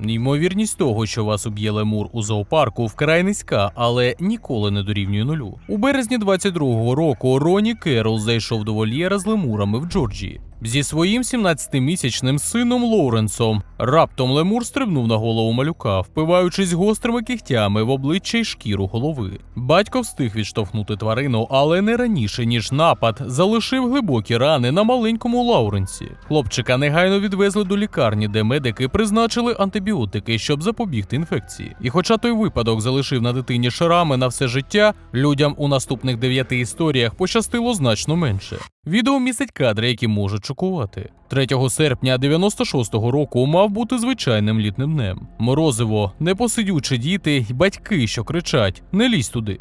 Ймовірність того, що вас уб'є лемур у зоопарку, вкрай низька, але ніколи не дорівнює нулю. У березні 22-го року Роні Керол зайшов до вольєра з лемурами в Джорджії. Зі своїм 17-місячним сином Лоуренсом раптом лемур стрибнув на голову малюка, впиваючись гострими кігтями в обличчя й шкіру голови. Батько встиг відштовхнути тварину, але не раніше ніж напад залишив глибокі рани на маленькому Лауренсі. Хлопчика негайно відвезли до лікарні, де медики призначили антибіотики, щоб запобігти інфекції. І хоча той випадок залишив на дитині шрами на все життя, людям у наступних дев'яти історіях пощастило значно менше. Відео містить кадри, які можуть шокувати. 3 серпня 96-го року мав бути звичайним літним днем. Морозиво, непосидючі діти й батьки, що кричать: не лізь туди.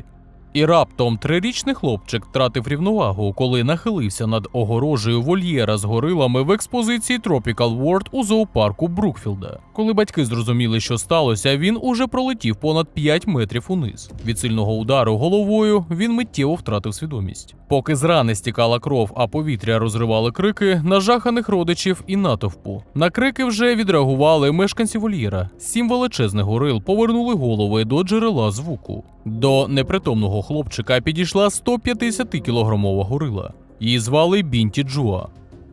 І раптом трирічний хлопчик втратив рівновагу, коли нахилився над огорожею вольєра з горилами в експозиції Tropical World у зоопарку Брукфілда. Коли батьки зрозуміли, що сталося, він уже пролетів понад 5 метрів униз. Від сильного удару головою він миттєво втратив свідомість. Поки з рани стікала кров, а повітря розривали крики нажаханих родичів і натовпу. На крики вже відреагували мешканці вольєра. Сім величезних горил повернули голови до джерела звуку. До непритомного хлопчика підійшла 150-кілограмова горила. Її звали Бінті Джуа.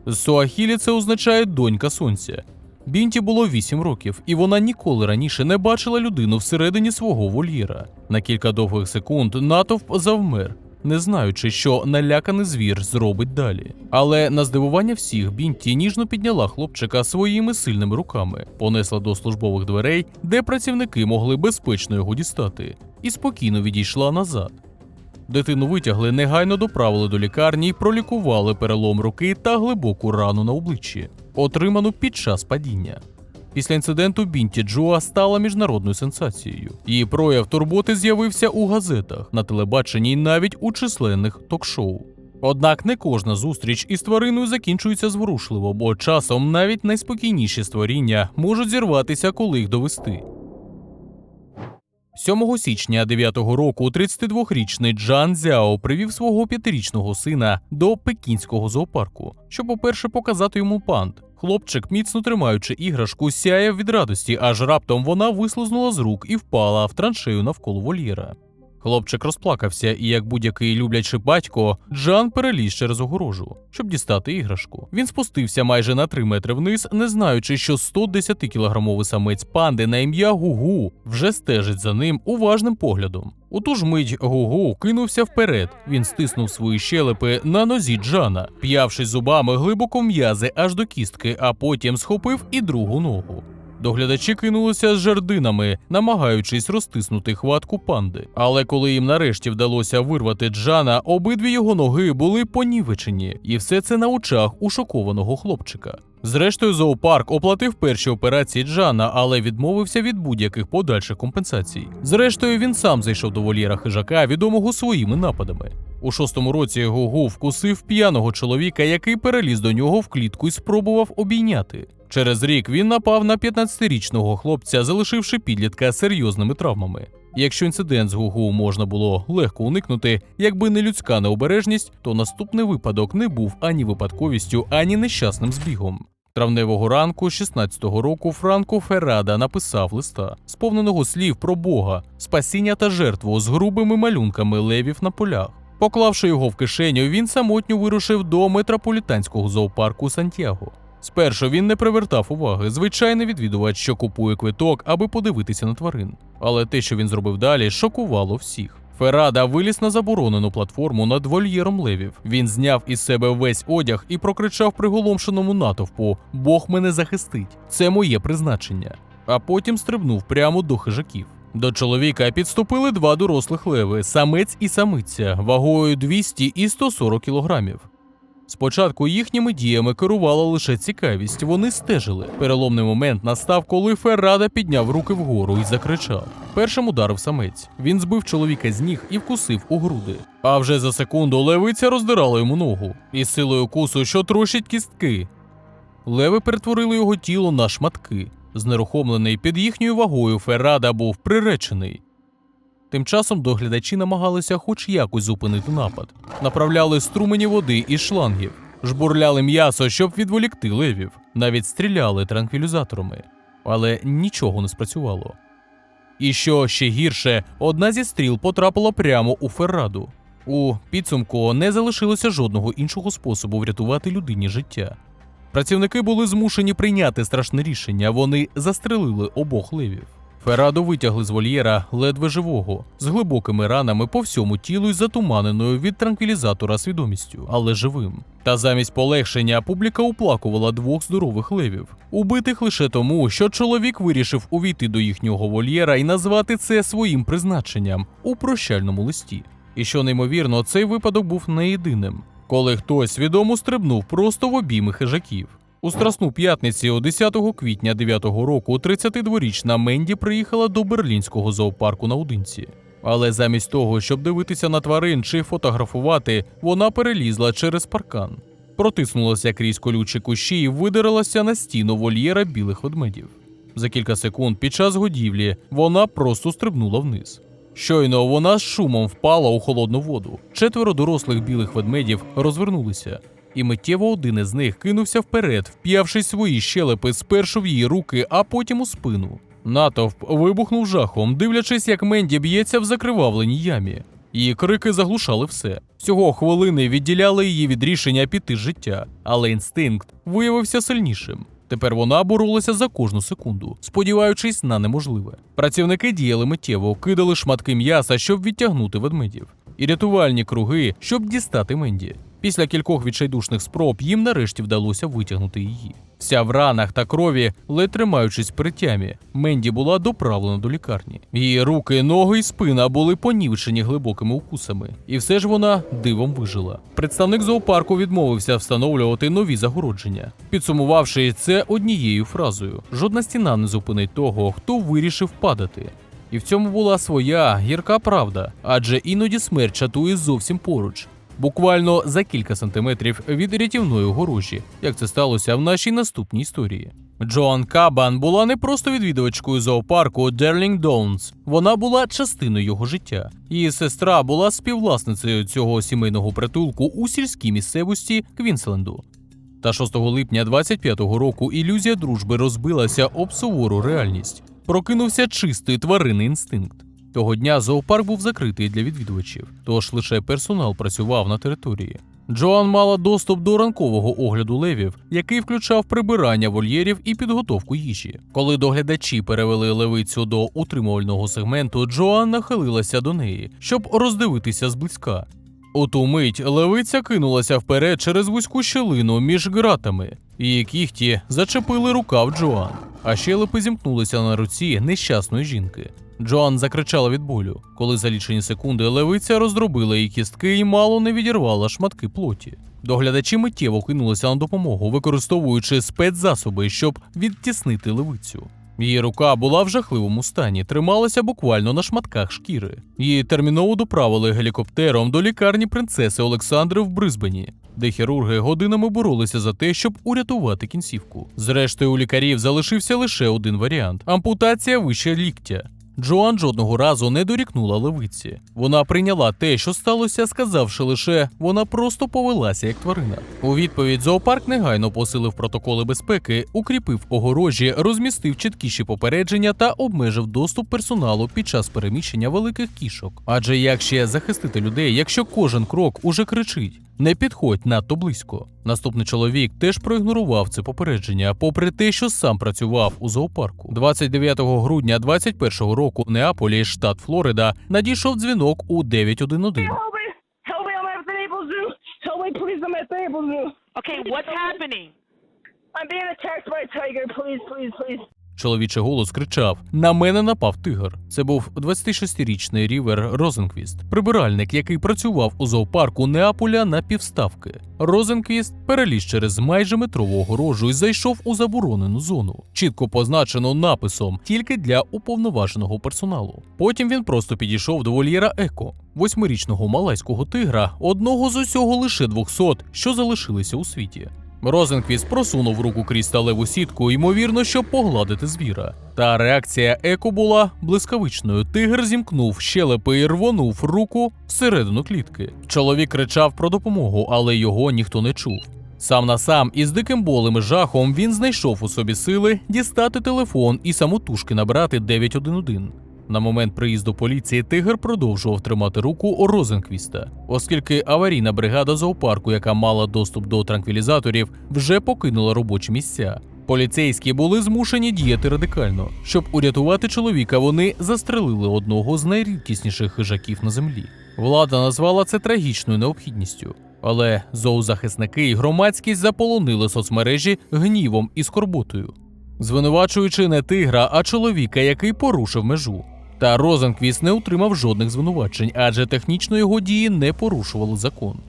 З Суахілі це означає донька сонця. Бінті було 8 років, і вона ніколи раніше не бачила людину всередині свого вольєра. На кілька довгих секунд натовп завмер, не знаючи, що наляканий звір зробить далі. Але на здивування всіх Бінті ніжно підняла хлопчика своїми сильними руками, понесла до службових дверей, де працівники могли безпечно його дістати, і спокійно відійшла назад. Дитину витягли, негайно доправили до лікарні і пролікували перелом руки та глибоку рану на обличчі, отриману під час падіння. Після інциденту Бінті Джоа стала міжнародною сенсацією. Її прояв турботи з'явився у газетах, на телебаченні і навіть у численних ток-шоу. Однак не кожна зустріч із твариною закінчується зворушливо, бо часом навіть найспокійніші створіння можуть зірватися, коли їх довести. 7 січня 9-го року 32-річний Джан Зяо привів свого п'ятирічного сина до пекінського зоопарку, щоб, по-перше, показати йому панд. Хлопчик, міцно тримаючи іграшку, сяяв від радості, аж раптом вона вислизнула з рук і впала в траншею навколо вольєра. Хлопчик розплакався, і як будь-який люблячий батько, Джан переліз через огорожу, щоб дістати іграшку. Він спустився майже на 3 метри вниз, не знаючи, що 110-кілограмовий самець панди на ім'я Гугу вже стежить за ним уважним поглядом. У ту ж мить Гугу кинувся вперед. Він стиснув свої щелепи на нозі Джана, п'явшись зубами глибоко м'язи аж до кістки, а потім схопив і другу ногу. Доглядачі кинулися з жердинами, намагаючись розтиснути хватку панди. Але коли їм нарешті вдалося вирвати Джана, обидві його ноги були понівечені, і все це на очах у шокованого хлопчика. Зрештою, зоопарк оплатив перші операції Джана, але відмовився від будь-яких подальших компенсацій. Зрештою, він сам зайшов до вольєра хижака, відомого своїми нападами. У шостому році Гугу вкусив п'яного чоловіка, який переліз до нього в клітку і спробував обійняти. Через рік він напав на 15-річного хлопця, залишивши підлітка серйозними травмами. Якщо інцидент з Гугу можна було легко уникнути, якби не людська необережність, то наступний випадок не був ані випадковістю, ані нещасним збігом. Травневого ранку 16-го року Франко Феррада написав листа, сповненого слів про Бога, спасіння та жертву з грубими малюнками левів на полях. Поклавши його в кишеню, він самотньо вирушив до метрополітанського зоопарку Сантьяго. Спершу він не привертав уваги, звичайний відвідувач, що купує квиток, аби подивитися на тварин. Але те, що він зробив далі, шокувало всіх. Феррада виліз на заборонену платформу над вольєром левів. Він зняв із себе весь одяг і прокричав приголомшеному натовпу: Бог мене захистить, це моє призначення. А потім стрибнув прямо до хижаків. До чоловіка підступили два дорослих леви, самець і самиця, вагою 200 і 140 кілограмів. Спочатку їхніми діями керувала лише цікавість, вони стежили. Переломний момент настав, коли Феррада підняв руки вгору і закричав. Першим ударив самець. Він збив чоловіка з ніг і вкусив у груди. А вже за секунду левиця роздирала йому ногу із силою кусу, що трощить кістки. Леви перетворили його тіло на шматки. Знерухомлений під їхньою вагою Феррада був приречений. Тим часом доглядачі намагалися хоч якось зупинити напад, направляли струмені води із шлангів, жбурляли м'ясо, щоб відволікти левів, навіть стріляли транквілізаторами. але нічого не спрацювало. І що ще гірше, одна зі стріл потрапила прямо у Ферраду. У підсумку не залишилося жодного іншого способу врятувати людині життя. Працівники були змушені прийняти страшне рішення. Вони застрелили обох левів. Феррадо витягли з вольєра ледве живого, з глибокими ранами по всьому тілу і затуманеною від транквілізатора свідомістю, але живим. Та замість полегшення публіка оплакувала двох здорових левів, убитих лише тому, що чоловік вирішив увійти до їхнього вольєра і назвати це своїм призначенням у прощальному листі. І що неймовірно, цей випадок був не єдиним, коли хтось свідомо стрибнув просто в обійми хижаків. У Страсну п'ятниці, 10 квітня 9-го року, 32-річна Менді приїхала до берлінського зоопарку наодинці. Але замість того, щоб дивитися на тварин чи фотографувати, вона перелізла через паркан, протиснулася крізь колючі кущі і видиралася на стіну вольєра білих ведмедів. За кілька секунд під час годівлі вона просто стрибнула вниз. Щойно вона з шумом впала у холодну воду. Четверо дорослих білих ведмедів розвернулися, і миттєво один із них кинувся вперед, вп'явшись свої щелепи спершу в її руки, а потім у спину. Натовп вибухнув жахом, дивлячись, як Менді б'ється в закривавленій ямі. Її крики заглушали все. Всього хвилини відділяли її від рішення піти з життя, але інстинкт виявився сильнішим. Тепер вона боролася за кожну секунду, сподіваючись на неможливе. Працівники діяли миттєво, кидали шматки м'яса, щоб відтягнути ведмедів, і рятувальні круги, щоб дістати Менді. Після кількох відчайдушних спроб їм нарешті вдалося витягнути її. Вся в ранах та крові, ледь тримаючись при тямі, Менді була доправлена до лікарні. Її руки, ноги і спина були понівчені глибокими укусами, і все ж вона дивом вижила. Представник зоопарку відмовився встановлювати нові загородження, підсумувавши це однією фразою: жодна стіна не зупинить того, хто вирішив падати. І в цьому була своя гірка правда, адже іноді смерть чатує зовсім поруч, буквально за кілька сантиметрів від рятівної огорожі, як це сталося в нашій наступній історії. Джоан Кабан була не просто відвідувачкою зоопарку Дерлінг Доунс, вона була частиною його життя. Її сестра була співвласницею цього сімейного притулку у сільській місцевості Квінсленду. Та 6 липня 25-го року ілюзія дружби розбилася об сувору реальність. Прокинувся чистий тваринний інстинкт. Того дня зоопарк був закритий для відвідувачів, тож лише персонал працював на території. Джоан мала доступ до ранкового огляду левів, який включав прибирання вольєрів і підготовку їжі. Коли доглядачі перевели левицю до утримувального сегменту, Джоан нахилилася до неї, щоб роздивитися зблизька. У ту мить левиця кинулася вперед через вузьку щелину між ґратами. Її кіхті зачепили рукав Джоан, а щелепи зімкнулися на руці нещасної жінки. Джоан закричала від болю, коли за лічені секунди левиця роздробила її кістки і мало не відірвала шматки плоті. Доглядачі миттєво кинулися на допомогу, використовуючи спецзасоби, щоб відтіснити левицю. Її рука була в жахливому стані, трималася буквально на шматках шкіри. Її терміново доправили гелікоптером до лікарні принцеси Олександри в Брисбені, де хірурги годинами боролися за те, щоб урятувати кінцівку. Зрештою, у лікарів залишився лише один варіант ампутація вище ліктя. Джоан жодного разу не дорікнула левиці. Вона прийняла те, що сталося, сказавши лише вона просто повелася як тварина. У відповідь зоопарк негайно посилив протоколи безпеки, укріпив огорожі, розмістив чіткіші попередження та обмежив доступ персоналу під час переміщення великих кішок. Адже як ще захистити людей, якщо кожен крок уже кричить. Не підходь надто близько. Наступний чоловік теж проігнорував це попередження, попри те, що сам працював у зоопарку. 29 грудня 21-го року в Неаполі, штат Флорида, надійшов дзвінок у 911. Help me! Help me! I'm at the Naples Zoo! Help me, please! I'm at the Naples Zoo! Okay, what's happening? I'm being attacked by a tiger! Please, please, please! Чоловічий голос кричав: На мене напав тигр. Це був 26-річний Рівер Розенквіст, прибиральник, який працював у зоопарку Неаполя на півставки. Розенквіст переліз через майже метрову огорожу і зайшов у заборонену зону, чітко позначену написом тільки для уповноваженого персоналу. Потім він просто підійшов до вольєра Еко, восьмирічного малайського тигра, одного з усього лише 200, що залишилися у світі. Розенквіст просунув руку крізь сталеву сітку, ймовірно, щоб погладити звіра. Та реакція Еко була блискавичною. Тигр зімкнув щелепи і рвонув руку всередину клітки. Чоловік кричав про допомогу, але його ніхто не чув. Сам на сам із диким болем і жахом він знайшов у собі сили дістати телефон і самотужки набрати 911. На момент приїзду поліції тигр продовжував тримати руку Розенквіста, оскільки аварійна бригада зоопарку, яка мала доступ до транквілізаторів, вже покинула робочі місця. Поліцейські були змушені діяти радикально. Щоб урятувати чоловіка, вони застрелили одного з найрідкісніших хижаків на землі. Влада назвала це трагічною необхідністю. Але зоозахисники і громадськість заполонили соцмережі гнівом і скорботою, звинувачуючи не тигра, а чоловіка, який порушив межу. Та Розенквіст не утримав жодних звинувачень, адже технічно його дії не порушували закон.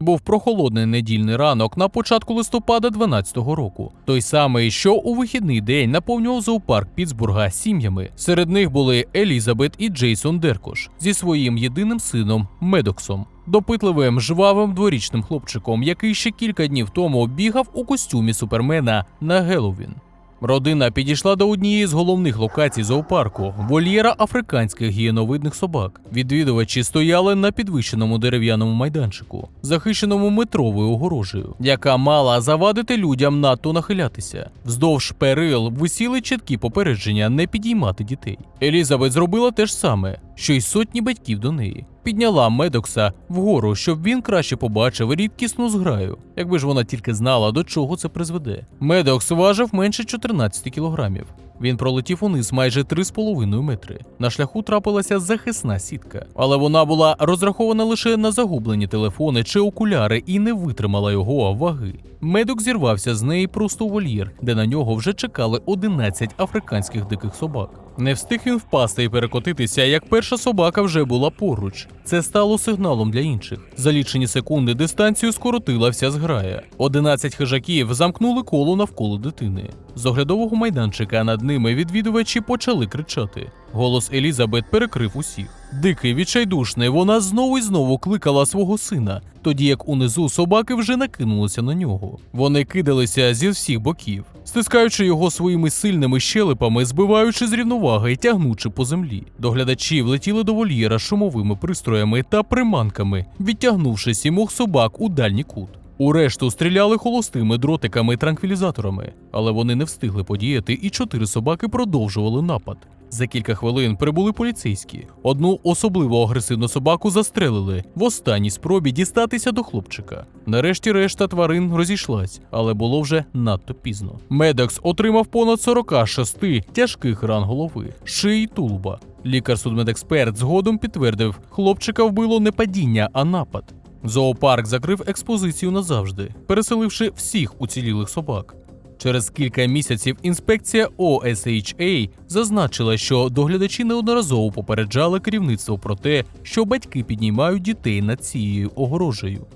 Був прохолодний недільний ранок на початку листопада 12-го року. Той самий, що у вихідний день наповнював зоопарк Пітсбурга сім'ями. Серед них були Елізабет і Джейсон Деркош зі своїм єдиним сином Медоксом, допитливим жвавим дворічним хлопчиком, який ще кілька днів тому бігав у костюмі супермена на Геловін. Родина підійшла до однієї з головних локацій зоопарку вольєра африканських гієновидних собак. Відвідувачі стояли на підвищеному дерев'яному майданчику, захищеному метровою огорожею, яка мала завадити людям надто нахилятися. Вздовж перил висіли чіткі попередження не підіймати дітей. Елізабет зробила те ж саме, що й сотні батьків до неї. Підняла Медокса вгору, щоб він краще побачив рідкісну зграю, якби ж вона тільки знала, до чого це призведе. Медокс важив менше 14 кілограмів. Він пролетів униз майже 3,5 метри. На шляху трапилася захисна сітка, але вона була розрахована лише на загублені телефони чи окуляри і не витримала його ваги. Медок зірвався з неї просто у вольєр, де на нього вже чекали 11 африканських диких собак. Не встиг він впасти і перекотитися, як перша собака вже була поруч. Це стало сигналом для інших. За лічені секунди дистанцію скоротила вся зграя. 11 хижаків замкнули коло навколо дитини. З оглядового майданчика над ними відвідувачі почали кричати. Голос Елізабет перекрив усіх. Дикий, відчайдушний, вона знову й знову кликала свого сина, тоді як унизу собаки вже накинулися на нього. Вони кидалися зі всіх боків, стискаючи його своїми сильними щелепами, збиваючи з рівноваги і тягнучи по землі. Доглядачі влетіли до вольєра шумовими пристроями та приманками, відтягнувши сімох собак у дальній кут. У решту стріляли холостими дротиками транквілізаторами, але вони не встигли подіяти, і чотири собаки продовжували напад. За кілька хвилин прибули поліцейські. Одну особливо агресивну собаку застрелили в останній спробі дістатися до хлопчика. Нарешті решта тварин розійшлась, але було вже надто пізно. Медекс отримав понад 46 тяжких ран голови, шиї тулуба. Лікар-судмедексперт згодом підтвердив, хлопчика вбило не падіння, а напад. Зоопарк закрив експозицію назавжди, переселивши всіх уцілілих собак. Через кілька місяців інспекція OSHA зазначила, що доглядачі неодноразово попереджали керівництво про те, що батьки піднімають дітей над цією огорожею.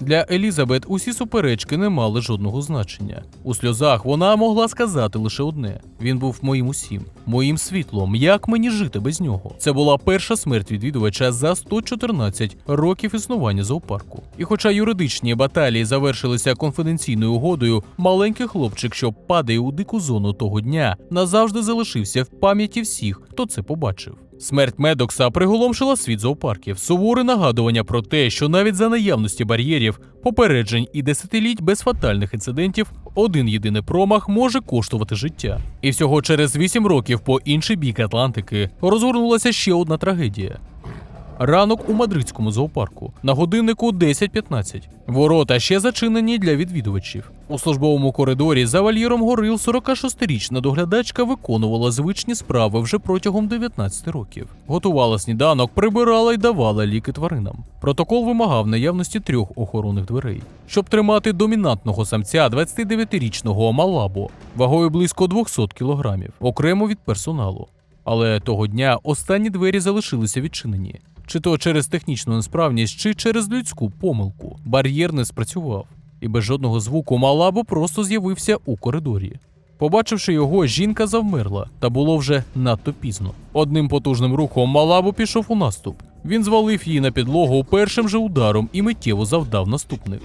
Для Елізабет усі суперечки не мали жодного значення. У сльозах вона могла сказати лише одне: він був моїм усім, моїм світлом. Як мені жити без нього? Це була перша смерть відвідувача за 114 років існування зоопарку. І хоча юридичні баталії завершилися конфіденційною угодою, маленький хлопчик, що падає у дику зону того дня, назавжди залишився в пам'яті всіх, хто це побачив. Смерть Медокса приголомшила світ зоопарків, суворе нагадування про те, що навіть за наявності бар'єрів, попереджень і десятиліть без фатальних інцидентів один єдиний промах може коштувати життя. І всього через вісім років по інший бік Атлантики розгорнулася ще одна трагедія. Ранок у мадридському зоопарку на годиннику 10.15. Ворота ще зачинені для відвідувачів. У службовому коридорі за вольєром горил 46-річна доглядачка виконувала звичні справи вже протягом 19 років. Готувала сніданок, прибирала й давала ліки тваринам. Протокол вимагав наявності трьох охоронних дверей, щоб тримати домінантного самця 29-річного Малабо вагою близько 200 кілограмів, окремо від персоналу. Але того дня останні двері залишилися відчинені. Чи то через технічну несправність, чи через людську помилку. Бар'єр не спрацював, і без жодного звуку Малабо просто з'явився у коридорі. Побачивши його, жінка завмерла, та було вже надто пізно. Одним потужним рухом Малабо пішов у наступ. Він звалив її на підлогу першим же ударом і миттєво завдав наступних.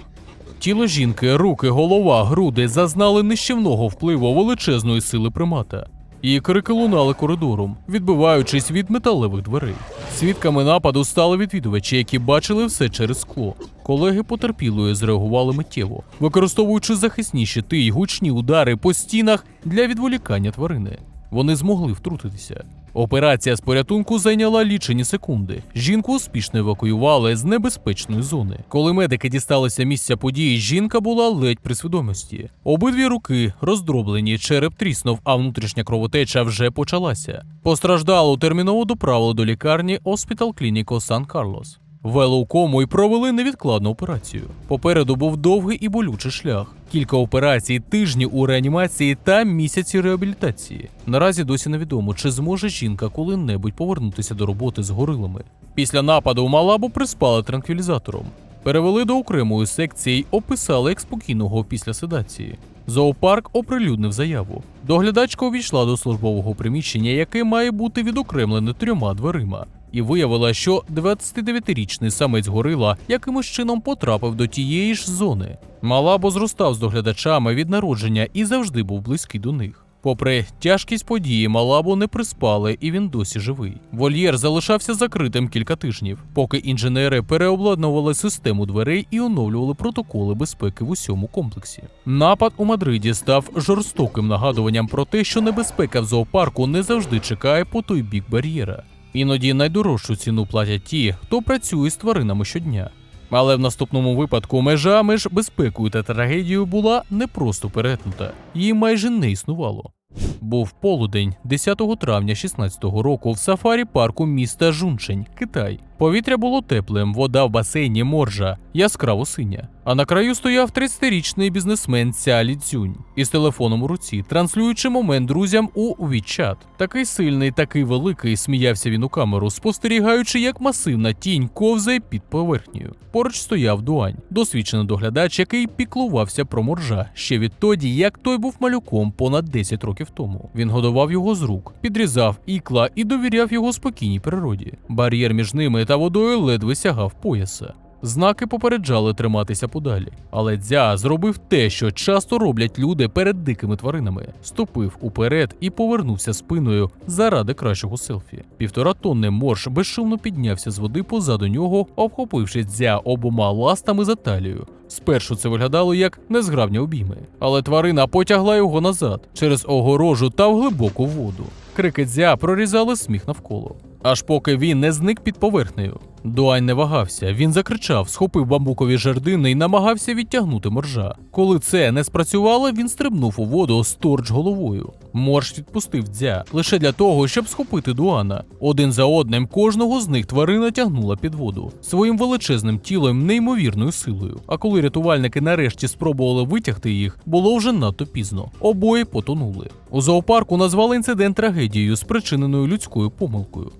Тіло жінки, руки, голова, груди зазнали нищівного впливу величезної сили примата. Її крики лунали коридором, відбиваючись від металевих дверей. Свідками нападу стали відвідувачі, які бачили все через скло. Колеги потерпілої зреагували миттєво, використовуючи захисні щити й гучні удари по стінах для відволікання тварини. Вони змогли втрутитися. Операція з порятунку зайняла лічені секунди. Жінку успішно евакуювали з небезпечної зони. Коли медики дісталися місця події, жінка була ледь при свідомості. Обидві руки роздроблені, череп тріснув, а внутрішня кровотеча вже почалася. Постраждалу терміново доправили до лікарні Оспітал Клініко Сан Карлос. Ввели у кому і провели невідкладну операцію. Попереду був довгий і болючий шлях. Кілька операцій, тижні у реанімації та місяці реабілітації. Наразі досі невідомо, чи зможе жінка коли-небудь повернутися до роботи з горилами. Після нападу Малабу приспали транквілізатором. Перевели до окремої секції й описали як спокійного після седації. Зоопарк оприлюднив заяву. Доглядачка увійшла до службового приміщення, яке має бути відокремлене трьома дверима, і виявила, що 29-річний самець горила якимось чином потрапив до тієї ж зони. Малабо зростав з доглядачами від народження і завжди був близький до них. Попри тяжкість події, Малабу не приспали, і він досі живий. Вольєр залишався закритим кілька тижнів, поки інженери переобладнували систему дверей і оновлювали протоколи безпеки в усьому комплексі. Напад у Мадриді став жорстоким нагадуванням про те, що небезпека в зоопарку не завжди чекає по той бік бар'єра. Іноді найдорожчу ціну платять ті, хто працює з тваринами щодня. Але в наступному випадку межа між безпекою та трагедією була не просто перетнута, її майже не існувало. Був полудень 10 травня 16-го року в сафарі парку міста Жунчень, Китай. Повітря було теплим, вода в басейні моржа, яскраво синя. А на краю стояв 30-річний бізнесмен Цялі Цюнь із телефоном у руці, транслюючи момент друзям у WeChat. Такий сильний, такий великий, сміявся він у камеру, спостерігаючи, як масивна тінь ковзає під поверхнею. Поруч стояв Дуань, досвідчений доглядач, який піклувався про моржа ще відтоді, як той був малюком понад 10 років тому. Він годував його з рук, підрізав ікла і довіряв його спокійній природі. Бар'єр між ними та водою ледве сягав пояса. Знаки попереджали триматися подалі. Але дзя зробив те, що часто роблять люди перед дикими тваринами: ступив уперед і повернувся спиною заради кращого селфі. Півтора тонни морж безшумно піднявся з води позаду нього, обхопивши дзя обома ластами за талію. Спершу це виглядало як незграбні обійми, але тварина потягла його назад через огорожу та в глибоку воду. Крики дзя прорізали сміх навколо. Аж поки він не зник під поверхнею. Дуань не вагався. Він закричав, схопив бамбукові жердини і намагався відтягнути моржа. Коли це не спрацювало, він стрибнув у воду сторч головою. Морж відпустив дзя лише для того, щоб схопити Дуана. Один за одним кожного з них тварина тягнула під воду своїм величезним тілом неймовірною силою. А коли рятувальники нарешті спробували витягти їх, було вже надто пізно. Обоє потонули. У зоопарку назвали інцидент трагедією, спричиненою людською помилкою.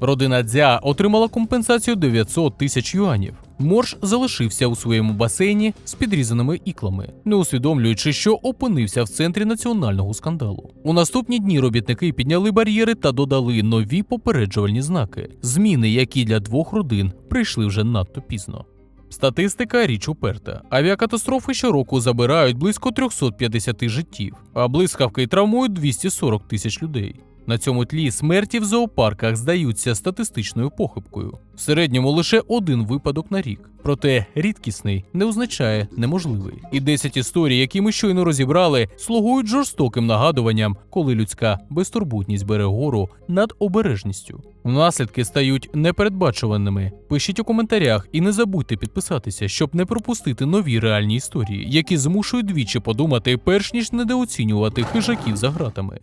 Родина Дзя отримала компенсацію 900 тисяч юанів. Морж залишився у своєму басейні з підрізаними іклами, не усвідомлюючи, що опинився в центрі національного скандалу. У наступні дні робітники підняли бар'єри та додали нові попереджувальні знаки, зміни, які для двох родин прийшли вже надто пізно. Статистика річ уперта. Авіакатастрофи щороку забирають близько 350 життів, а блискавки травмують 240 тисяч людей. На цьому тлі смерті в зоопарках здаються статистичною похибкою. В середньому лише один випадок на рік. Проте рідкісний не означає неможливий. І 10 історій, які ми щойно розібрали, слугують жорстоким нагадуванням, коли людська безтурботність бере гору над обережністю. Наслідки стають непередбачуваними. Пишіть у коментарях і не забудьте підписатися, щоб не пропустити нові реальні історії, які змушують двічі подумати, перш ніж недооцінювати хижаків за гратами.